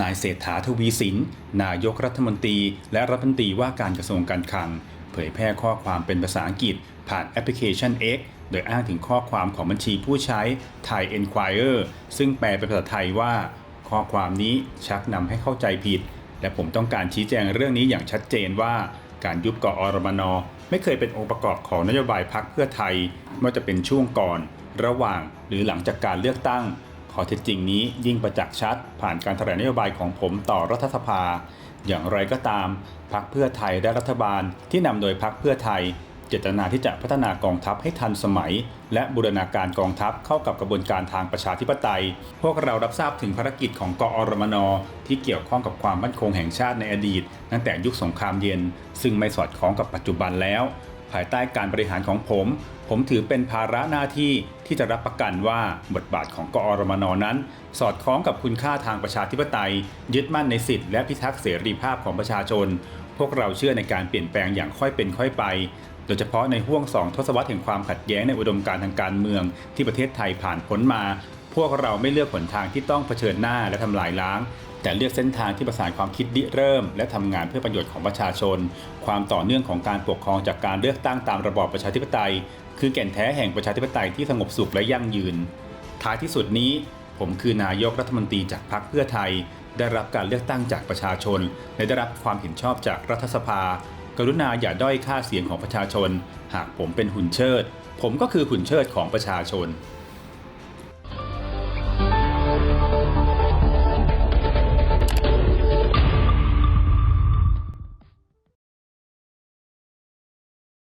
นายเศรษฐาทวีสิน นายกรัฐมนตรี และรัฐมนตรีว่าการกระทรวงการคลัง เผยแพร่ข้อความเป็นภาษาอังกฤษ ผ่านแอปพลิเคชัน X โดยอ้างถึงข้อความของบัญชีผู้ใช้ Thai Enquirer ซึ่งแปลเป็นภาษาไทยว่า ข้อความนี้ชักนำให้เข้าใจผิด และผมต้องการชี้แจงเรื่องนี้อย่างชัดเจนว่า การยุบกอรมนไม่เคยเป็นองค์ประกอบของนโยบายพักเพื่อไทยไม่ว่าจะเป็นช่วงก่อน ระหว่างหรือหลังจากการเลือกตั้ง ข้อเท็จจริงนี้ยิ่งประจักษ์ชัด ผ่านการแถลงนโยบายของผมต่อรัฐสภา อย่างไรก็ตามพักเพื่อไทยและรัฐบาลที่นำโดยพักเพื่อไทย เจตนาที่จะพัฒนากองทัพให้ทันสมัย และบูรณาการกองทัพเข้ากับกระบวนการทางประชาธิปไตย พวกเรารับทราบถึงภารกิจของกอรมนที่เกี่ยวข้องกับความมั่นคงแห่งชาติในอดีตตั้งแต่ยุคสงครามเย็น ซึ่งไม่สอดคล้องกับปัจจุบันแล้ว ภายใต้การบริหารของผม ผมถือเป็นภาระหน้าที่ที่จะรับประกันว่าบทบาทของกอรมนนั้น สอดคล้องกับคุณค่าทางประชาธิปไตย ยึดมั่นในสิทธิและพิทักษ์เสรีภาพของประชาชน พวกเราเชื่อในการเปลี่ยนแปลงอย่างค่อยเป็นค่อยไป โดยเฉพาะในห่วงสองทศวรรษแห่งความขัดแย้งในอุดมการทางการเมือง ที่ประเทศไทยผ่านพ้นมา พวกเราไม่เลือกหนทางที่ต้องเผชิญหน้าและทำลายล้าง แต่เลือกเส้นทางที่ประสานความคิดริเริ่ม และทำงานเพื่อประโยชน์ของประชาชน ความต่อเนื่องของการปกครองจากการเลือกตั้งตามระบอบประชาธิปไตย คือแก่นแท้แห่งประชาธิปไตยที่สงบสุขและยั่งยืน ท้ายที่สุดนี้ ผมคือนายกรัฐมนตรีจากพรรคเพื่อไทย ได้รับการเลือกตั้งจากประชาชน และได้รับความเห็นชอบจากรัฐสภา กรุณาอย่าด้อยค่าเสียงของประชาชน หากผมเป็นหุ่นเชิด ผมก็คือหุ่นเชิดของประชาชน